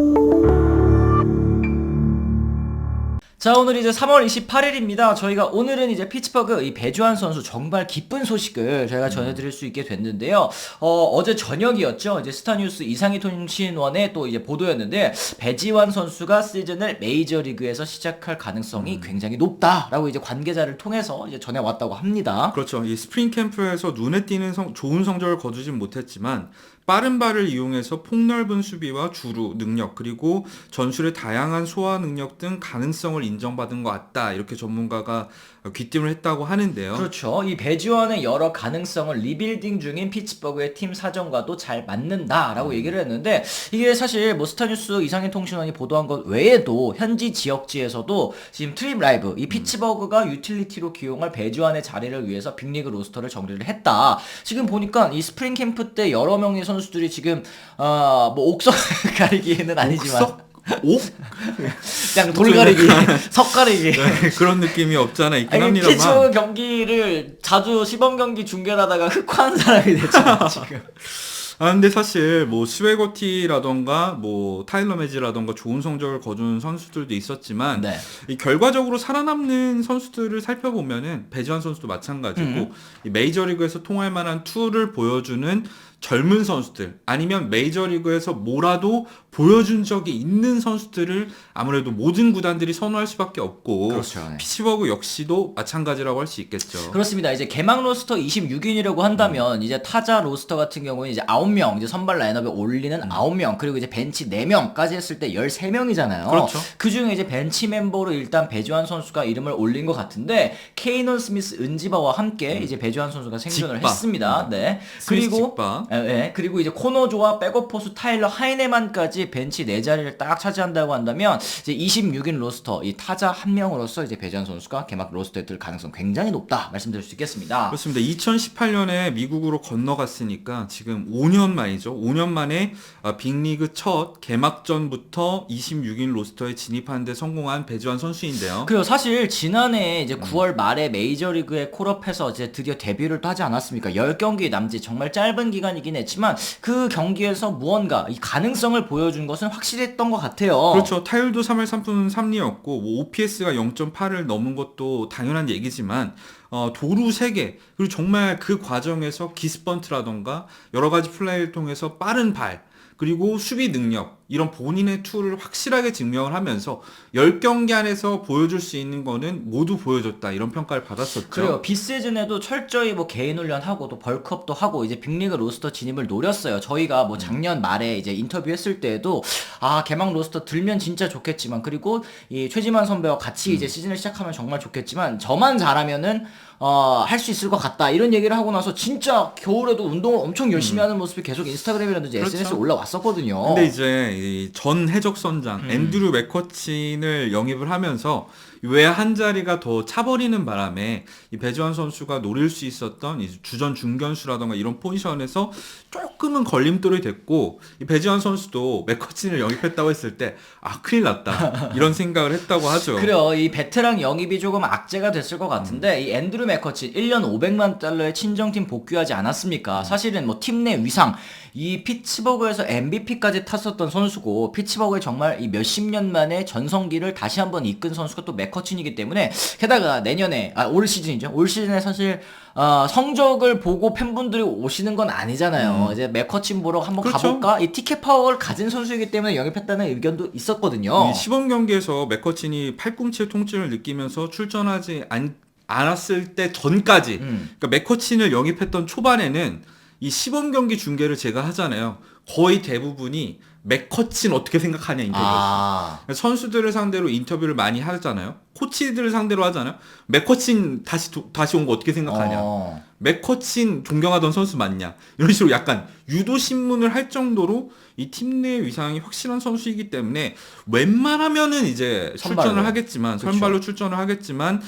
you 자 오늘 이제 3월 28일입니다. 저희가 오늘은 이제 피츠버그 이 배주환 선수 정말 기쁜 소식을 저희가 전해드릴 수 있게 됐는데요. 어, 어제 저녁이었죠. 이제 스타뉴스 이상희 통신원의 또 이제 보도였는데 배지환 선수가 시즌을 메이저 리그에서 시작할 가능성이 굉장히 높다라고 이제 관계자를 통해서 이제 전해 왔다고 합니다. 그렇죠. 이 스프링 캠프에서 눈에 띄는 성- 좋은 성적을 거두진 못했지만 빠른 발을 이용해서 폭넓은 수비와 주루 능력 그리고 전술의 다양한 소화 능력 등 가능성을 인정받은 것 같다 이렇게 전문가가 귀띔을 했다고 하는데요. 그렇죠. 이 배지원의 여러 가능성을 리빌딩 중인 피츠버그의 팀 사정과도 잘 맞는다라고 얘기를 했는데 이게 사실 뭐 스타뉴스 이상현 통신원이 보도한 것 외에도 현지 지역지에서도 지금 트립 라이브 이 피츠버그가 유틸리티로 기용할 배지원의 자리를 위해서 빅리그 로스터를 정리를 했다. 지금 보니까 이 스프링 캠프 때 여러 명의 선수들이 지금 어뭐 옥석 가리기는 아니지만 옥석? 옥? 그냥 돌가리기, 석가리기. 네, 그런 느낌이 없잖아 있긴 아니, 합니다만 피츠버그 경기를 자주 시범 경기 중계를 하다가 흑화한 사람이 됐잖아, 지금. 아 근데 사실 뭐 스웨거티라던가 뭐 타일러 매지라던가 좋은 성적을 거둔 선수들도 있었지만 네. 이 결과적으로 살아남는 선수들을 살펴보면은 배지환 선수도 마찬가지고 음. 이 메이저리그에서 통할 만한 툴을 보여주는 젊은 선수들 아니면 메이저리그에서 뭐라도 보여준 적이 있는 선수들을 아무래도 모든 구단들이 선호할 수밖에 없고 그렇죠, 네. 피츠버그 역시도 마찬가지라고 할 수 있겠죠. 그렇습니다. 이제 개막 로스터 26인이라고 한다면 이제 타자 로스터 같은 경우는 이제 9명, 이제 선발 라인업에 올리는 9명, 그리고 이제 벤치 4명까지 했을 때 13명이잖아요. 그렇죠. 그중에 이제 벤치 멤버로 일단 배주환 선수가 이름을 올린 것 같은데 케이넌 스미스 은지바와 함께 이제 배주환 선수가 생존을 직바. 했습니다. 네. 그리고 직바. 예, 예. 그리고 이제 코너조와 백업 포수 타일러 하이네만까지 벤치 네 자리를 딱 차지한다고 한다면 이제 26인 로스터 이 타자 한 명으로서 이제 배주환 선수가 개막 로스터에 들 가능성 굉장히 높다 말씀드릴 수 있겠습니다. 그렇습니다. 2018년에 미국으로 건너갔으니까 지금 5년 만이죠. 5년 만에 아, 빅리그 첫 개막전부터 26인 로스터에 진입하는데 성공한 배주환 선수인데요. 그리고 사실 지난해 음. 이제 9월 말에 메이저리그에 콜업해서 이제 드디어 데뷔를 또 하지 않았습니까? 10경기 남짓 정말 짧은 기간이 긴 했지만 그 경기에서 무언가 이 가능성을 보여준 것은 확실했던 것 같아요. 그렇죠. 타율도 3할 3푼 3리였고 뭐 OPS가 0.8을 넘은 것도 당연한 얘기지만 어, 도루 3개 그리고 정말 그 과정에서 기스번트라던가 여러 가지 플레이를 통해서 빠른 발 그리고 수비 능력 이런 본인의 툴을 확실하게 증명을 하면서 10경기 안에서 보여줄 수 있는 거는 모두 보여줬다 이런 평가를 받았었죠. 그래요. 비시즌에도 철저히 뭐 개인 훈련하고 또 벌크업도 하고 이제 빅리그 로스터 진입을 노렸어요. 저희가 음. 뭐 작년 말에 이제 인터뷰했을 때에도 아 개막 로스터 들면 진짜 좋겠지만 그리고 이 최지만 선배와 음. 같이 이제 시즌을 시작하면 정말 좋겠지만 저만 잘하면은 어, 할 수 있을 것 같다. 이런 얘기를 하고 나서 진짜 겨울에도 운동을 엄청 열심히 하는 모습이 계속 인스타그램이라든지 음. 그렇죠. SNS에 올라왔었거든요. 근데 이제 이전 해적 선장 음. 앤드류 맥커친을 영입을 하면서 외한 자리가 더 차버리는 바람에 이 배주환 선수가 노릴 수 있었던 이 주전 중견수라던가 이런 포지션에서 조금은 걸림돌이 됐고 이 배주환 선수도 맥커친을 영입했다고 했을 때 아 큰일 났다 이런 생각을 했다고 하죠. 그래요. 이 베테랑 영입이 조금 악재가 됐을 것 같은데 이 앤드류 맥커치 1년 500만 달러의 친정팀 복귀하지 않았습니까? 사실은 뭐 팀 내 위상 이 피츠버그에서 MVP까지 탔었던 선수고 피츠버그에 정말 이 몇십 년 만에 전성기를 다시 한번 이끈 선수가 또 맥커친이기 때문에 게다가 내년에 아 올 시즌이죠. 올 시즌에 사실 어, 성적을 보고 팬분들이 오시는 건 아니잖아요. 이제 맥커친 보러 한번 그렇죠. 가볼까? 이 티켓 파워를 가진 선수이기 때문에 영입했다는 의견도 있었거든요. 이 시범 경기에서 맥커친이 팔꿈치의 통증을 느끼면서 출전하지 않, 않았을 때 전까지 음. 그러니까 맥커친을 영입했던 초반에는 이 시범 경기 중계를 제가 하잖아요. 거의 대부분이 맥커친 어떻게 생각하냐 인터뷰였어요. 아. 선수들을 상대로 인터뷰를 많이 하잖아요. 코치들을 상대로 하잖아요. 맥커친 다시 도- 다시 온 거 어떻게 생각하냐. 어. 맥커친 존경하던 선수 맞냐 이런 식으로 약간 유도 신문을 할 정도로 이 팀 내 위상이 확실한 선수이기 때문에 웬만하면은 이제 선발로. 출전을 하겠지만. 선발로 출전을 하겠지만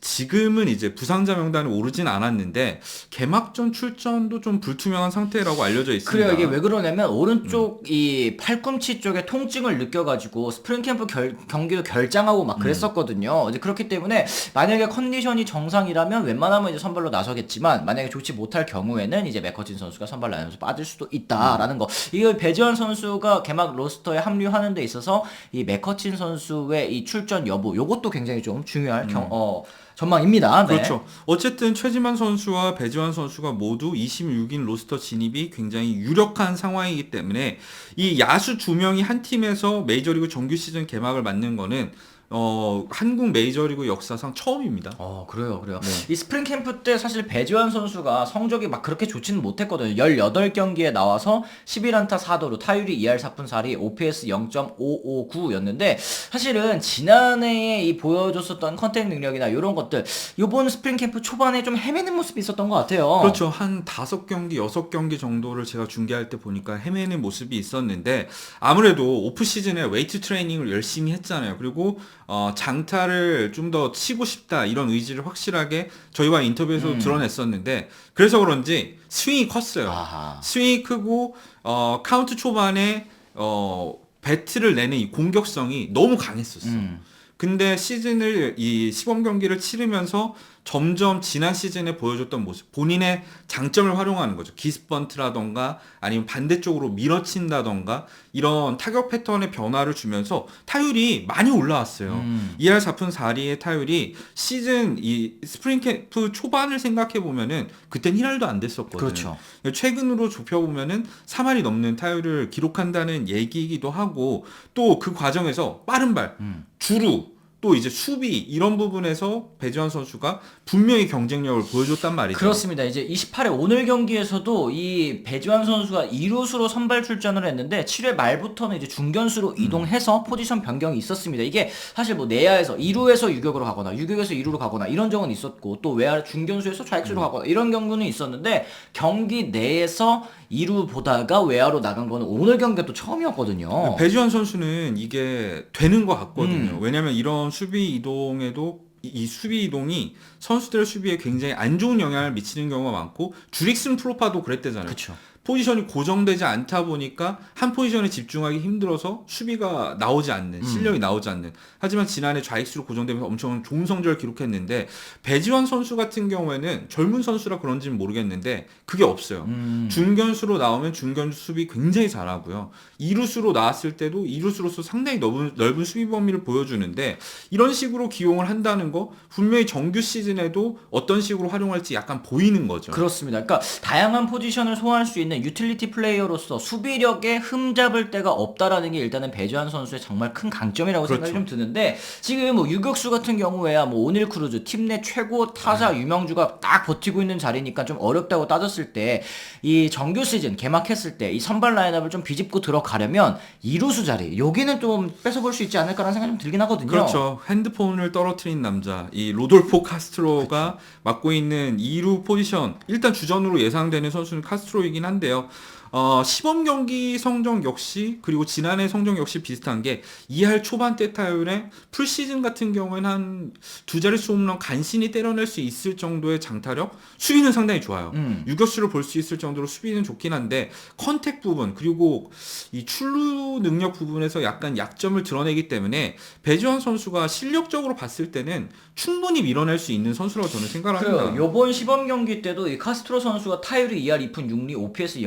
지금은 이제 부상자 명단에 오르진 않았는데 개막전 출전도 좀 불투명한 상태라고 알려져 있습니다. 그래요. 이게 왜 그러냐면 음. 오른쪽 이 팔꿈치 쪽에 통증을 느껴가지고 스프링 캠프 결- 경기도 결장하고 음. 막 그랬었거든요. 이제 그렇기 때문에 만약에 컨디션이 정상이라면 웬만하면 이제 선발로 나서겠지만 만약에 좋지 못할 경우에는 이제 맥커진 선수가 선발 라인에서 빠질 수도 있다라는 거. 이거 배지원 선수가 개막 로스터에 합류하는 데 있어서 이 맥커친 선수의 이 출전 여부 요것도 굉장히 좀 중요할 경, 어, 전망입니다. 네. 음. 그렇죠. 어쨌든 최지만 선수와 배지환 선수가 모두 26인 로스터 진입이 굉장히 유력한 상황이기 때문에 이 야수 두 명이 한 팀에서 메이저리그 정규 시즌 개막을 맞는 거는 어, 한국 메이저리그 역사상 처음입니다. 어, 그래요, 그래요. 네. 이 스프링 캠프 때 사실 배지환 선수가 성적이 막 그렇게 좋지는 못했거든요. 18경기에 나와서 11안타 4도루, 타율이 2할 4푼 4리, OPS 0.559였는데 사실은 지난해에 이 보여줬었던 컨택 능력이나 이런 것들 요번 스프링 캠프 초반에 좀 헤매는 모습이 있었던 것 같아요. 그렇죠. 한 다섯 경기, 여섯 경기 정도를 제가 중계할 때 보니까 헤매는 모습이 있었는데 아무래도 오프 시즌에 웨이트 트레이닝을 열심히 했잖아요. 그리고 어, 장타를 좀 더 치고 싶다 이런 의지를 확실하게 저희와 인터뷰에서 드러냈었는데 그래서 그런지 스윙이 컸어요. 아하. 스윙이 크고 어, 카운트 초반에 어, 배트를 내는 이 공격성이 너무 강했었어. 음. 근데 시즌을 이 시범 경기를 치르면서 점점 지난 시즌에 보여줬던 모습, 본인의 장점을 활용하는 거죠. 기스번트라던가 아니면 반대쪽으로 밀어친다던가 이런 타격 패턴의 변화를 주면서 타율이 많이 올라왔어요. 음. 2할 4푼 4리의 타율이 시즌 이 스프링 캠프 초반을 생각해 보면은 그땐 1할도 안 됐었거든요. 그렇죠. 최근으로 좁혀 보면은 3할이 넘는 타율을 기록한다는 얘기이기도 하고 또 그 과정에서 빠른 발, 음. 주루, 또 이제 수비 이런 부분에서 배지환 선수가 분명히 경쟁력을 보여줬단 말이죠. 그렇습니다. 이제 28회 오늘 경기에서도 이 배지환 선수가 2루수로 선발 출전을 했는데 7회 말부터는 이제 중견수로 이동해서 포지션 변경이 있었습니다. 이게 사실 뭐 내야에서 2루에서 유격으로 가거나 유격에서 2루로 가거나 이런 적은 있었고 또 외야 중견수에서 좌익수로 가거나 이런 경우는 있었는데 경기 내에서 2루 보다가 외야로 나간 거는 오늘 경기가 또 처음이었거든요. 배지환 선수는 이게 되는 것 같거든요. 음. 왜냐하면 이런 수비 이동에도 이- 이 수비 이동이 선수들의 수비에 굉장히 안 좋은 영향을 미치는 경우가 많고 주릭슨 프로파도 그랬대잖아요. 그렇죠. 포지션이 고정되지 않다 보니까 한 포지션에 집중하기 힘들어서 수비가 나오지 않는 실력이 나오지 않는 하지만 지난해 좌익수로 고정되면서 엄청 좋은 성적을 기록했는데 배지환 선수 같은 경우에는 젊은 선수라 그런지는 모르겠는데 그게 없어요. 음. 중견수로 나오면 중견수 수비 굉장히 잘하고요. 이루수로 나왔을 때도 이루수로서 상당히 넓은, 넓은 수비 범위를 보여주는데 이런 식으로 기용을 한다는 거 분명히 정규 시즌에도 어떤 식으로 활용할지 약간 보이는 거죠. 그렇습니다. 그러니까 다양한 포지션을 소화할 수 있는 유틸리티 플레이어로서 수비력에 흠잡을 데가 없다라는 게 일단은 배주한 선수의 정말 큰 강점이라고 그렇죠. 생각이 좀 드는데 지금 뭐 유격수 같은 경우에야 뭐 오닐 크루즈 팀 내 최고 타자 네. 유명주가 딱 버티고 있는 자리니까 좀 어렵다고 따졌을 때 이 정규 시즌 개막했을 때 이 선발 라인업을 좀 비집고 들어가려면 이루수 자리 여기는 좀 뺏어볼 수 있지 않을까라는 생각이 좀 들긴 하거든요. 그렇죠. 핸드폰을 떨어뜨린 남자 이 로돌포 카스트로가 맡고 있는 2루 포지션 일단 주전으로 예상되는 선수는 카스트로이긴 한데 요. 어, 시범 경기 성적 역시 그리고 지난해 성적 역시 비슷한 게 2할 초반대 타율에 풀시즌 같은 경우에는 한 두 자릿수 홈런 간신히 때려낼 수 있을 정도의 장타력 수비는 상당히 좋아요. 음. 유격수를 볼 수 있을 정도로 수비는 좋긴 한데 컨택 부분 그리고 이 출루 능력 부분에서 약간 약점을 드러내기 때문에 배지환 선수가 실력적으로 봤을 때는 충분히 밀어낼 수 있는 선수라고 저는 생각을 그래요. 합니다. 요번 시범 경기 때도 이 카스트로 선수가 타율이 2할 2푼 6리, OPS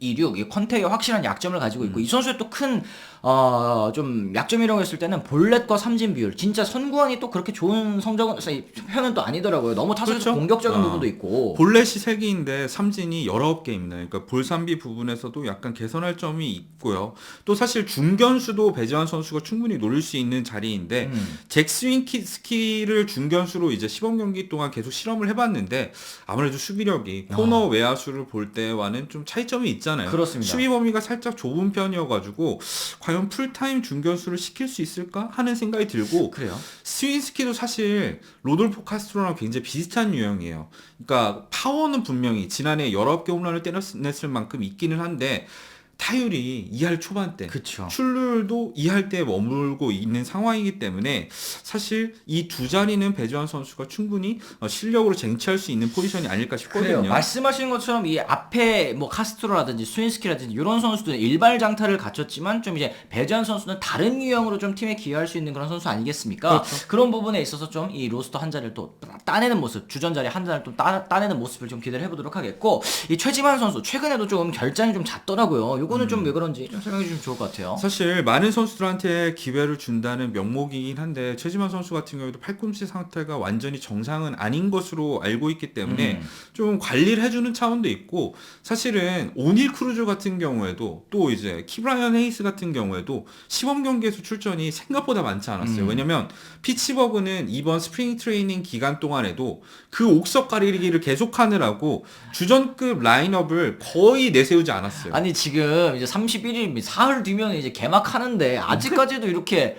0.626, 이 컨택에 확실한 약점을 가지고 음. 있고 이 선수의 또 큰 어, 좀 약점이라고 했을 때는 볼넷과 삼진 비율. 진짜 선구안이 또 그렇게 좋은 성적은 편은 또 아니더라고요. 너무 타석에서 그렇죠. 공격적인 아. 부분도 있고. 볼넷이 3개인데 삼진이 19개입니다. 그러니까 볼삼비 부분에서도 약간 개선할 점이 있고요. 또 사실 중견수도 배지환 선수가 충분히 노릴 수 있는 자리인데 음. 잭 스윙키스키를 중견수로 이제 시범 경기 동안 계속 실험을 해봤는데 아무래도 수비력이 코너 외야수를 볼 때와는 좀 차이점이 있 잖아요. 그렇습니다. 수비 범위가 살짝 좁은 편이어가지고 과연 풀타임 중견수를 시킬 수 있을까 하는 생각이 들고 그래요. 스윈스키도 사실 로돌포 카스트로랑 굉장히 비슷한 유형이에요. 그러니까 파워는 분명히 지난해 19개 홈런을 때렸을 만큼 있기는 한데 타율이 2할 초반대. 그쵸. 출루율도 2할 때 머물고 있는 상황이기 때문에 사실 이 두 자리는 배주환 선수가 충분히 어, 실력으로 쟁취할 수 있는 포지션이 아닐까 그래요. 싶거든요. 말씀하신 것처럼 이 앞에 뭐 카스트로라든지 스윈스키라든지 이런 선수들은 일발 장타를 갖췄지만 좀 이제 배주한 선수는 다른 유형으로 좀 팀에 기여할 수 있는 그런 선수 아니겠습니까? 그렇죠. 그런 부분에 있어서 좀 이 로스터 한 자리를 또 따내는 모습, 주전 자리 한 자리를 또 따, 따내는 모습을 좀 기대를 해보도록 하겠고 이 최지만 선수 최근에도 좀 결장이 좀 잦더라고요. 요거는 좀 왜 그런지 좀 설명해 주시면 좋을 것 같아요. 사실 많은 선수들한테 기회를 준다는 명목이긴 한데 최지만 선수 같은 경우에도 팔꿈치 상태가 완전히 정상은 아닌 것으로 알고 있기 때문에 음. 좀 관리를 해주는 차원도 있고 사실은 오닐 크루즈 같은 경우에도 또 이제 키브라이언 헤이스 같은 경우에도 시범 경기에서 출전이 생각보다 많지 않았어요. 음. 왜냐면 피츠버그는 이번 스프링 트레이닝 기간 동안에도 그 옥석 가리기를 계속 하느라고 주전급 라인업을 거의 내세우지 않았어요. 아니 지금 이제 31일 사흘 뒤면 이제 개막하는데 아직까지도 이렇게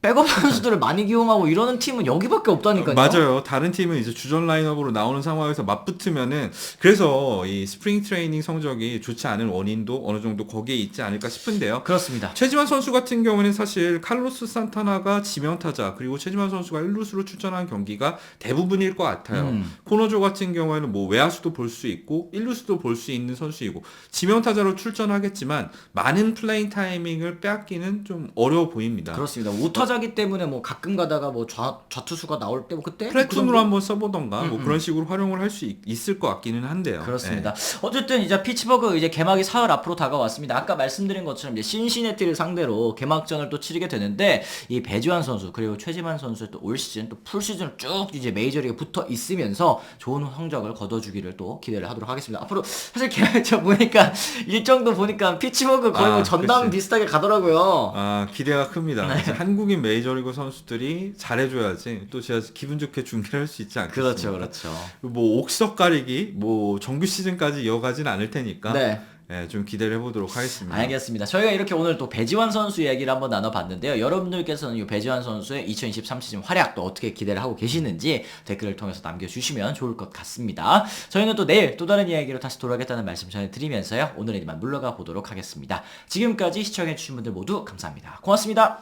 백업 선수들을 많이 기용하고 이러는 팀은 여기밖에 없다니까요. 맞아요. 다른 팀은 이제 주전 라인업으로 나오는 상황에서 맞붙으면은 그래서 이 스프링 트레이닝 성적이 좋지 않은 원인도 어느 정도 거기에 있지 않을까 싶은데요. 그렇습니다. 최지만 선수 같은 경우는 사실 칼로스 산타나가 지명타자 그리고 최지만 선수가 1루수로 출전한 경기가 대부분일 것 같아요. 음. 코너조 같은 경우에는 뭐 외야수도 볼 수 있고 1루수도 볼 수 있는 선수이고 지명타자로 출전하겠지만 많은 플레잉 타이밍을 빼앗기는 좀 어려워 보입니다. 그렇습니다. 오타 자기 때문에 뭐 가끔 가다가 뭐 좌, 좌투수가 나올 때 뭐 그때 플래툰으로 그 한번 써보던가 뭐 음, 그런 식으로 활용을 할 수 있을 것 같기는 한데요. 그렇습니다. 어쨌든 이제 피츠버그 이제 개막이 사흘 앞으로 다가왔습니다. 아까 말씀드린 것처럼 이제 신시내티를 상대로 개막전을 또 치르게 되는데 이 배주환 선수 그리고 최지만 선수의 또 올 시즌 또 풀 시즌 쭉 이제 메이저리그 붙어 있으면서 좋은 성적을 거둬주기를 또 기대를 하도록 하겠습니다. 앞으로 사실 개- 저 보니까 일정도 보니까 피츠버그 거의 아, 뭐 전담 그치. 비슷하게 가더라고요. 아 기대가 큽니다. 네. 이제 한국인 메이저리그 선수들이 잘해줘야지 또 제가 기분 좋게 중계를 할 수 있지 않겠습니까? 그렇죠, 그렇죠. 뭐 옥석 가리기 뭐 정규 시즌까지 이어가진 않을 테니까 네. 예, 좀 기대를 해보도록 하겠습니다. 알겠습니다. 저희가 이렇게 오늘 또 배지환 선수 이야기를 한번 나눠봤는데요. 여러분들께서는 이 배지환 선수의 2023 시즌 활약 또 어떻게 기대를 하고 계시는지 댓글을 통해서 남겨주시면 좋을 것 같습니다. 저희는 또 내일 또 다른 이야기로 다시 돌아오겠다는 말씀 전해드리면서요. 오늘은 이만 물러가 보도록 하겠습니다. 지금까지 시청해주신 분들 모두 감사합니다. 고맙습니다.